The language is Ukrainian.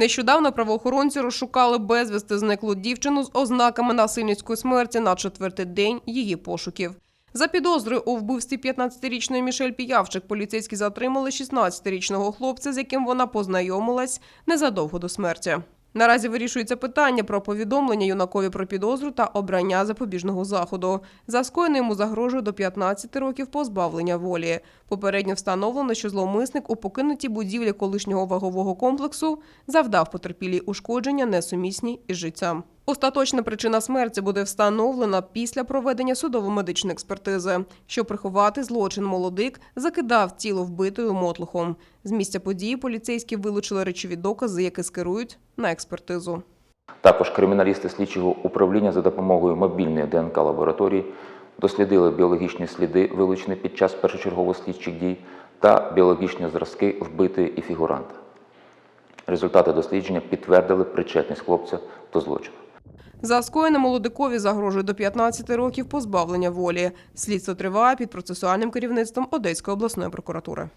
Нещодавно правоохоронці розшукали безвісти зниклу дівчину з ознаками насильницької смерті на четвертий день її пошуків. За підозрою у вбивстві 15-річної Мішель Піявчик поліцейські затримали 16-річного хлопця, з яким вона познайомилась незадовго до смерті. Наразі вирішується питання про повідомлення юнакові про підозру та обрання запобіжного заходу. За скоєне йому загрожує до 15 років позбавлення волі. Попередньо встановлено, що зловмисник у покинутій будівлі колишнього вагового комплексу завдав потерпілій ушкодження несумісні із життям. Остаточна причина смерті буде встановлена після проведення судово-медичної експертизи. Щоб приховати злочин, молодик закидав тіло вбитою мотлухом. З місця події поліцейські вилучили речові докази, які скерують на експертизу. Також криміналісти слідчого управління за допомогою мобільної ДНК лабораторії дослідили біологічні сліди, вилучені під час першочергових слідчих дій, та біологічні зразки вбитої і фігуранта. Результати дослідження підтвердили причетність хлопця до злочину. За скоєне молодикові загрожує до 15 років позбавлення волі. Слідство триває під процесуальним керівництвом Одеської обласної прокуратури.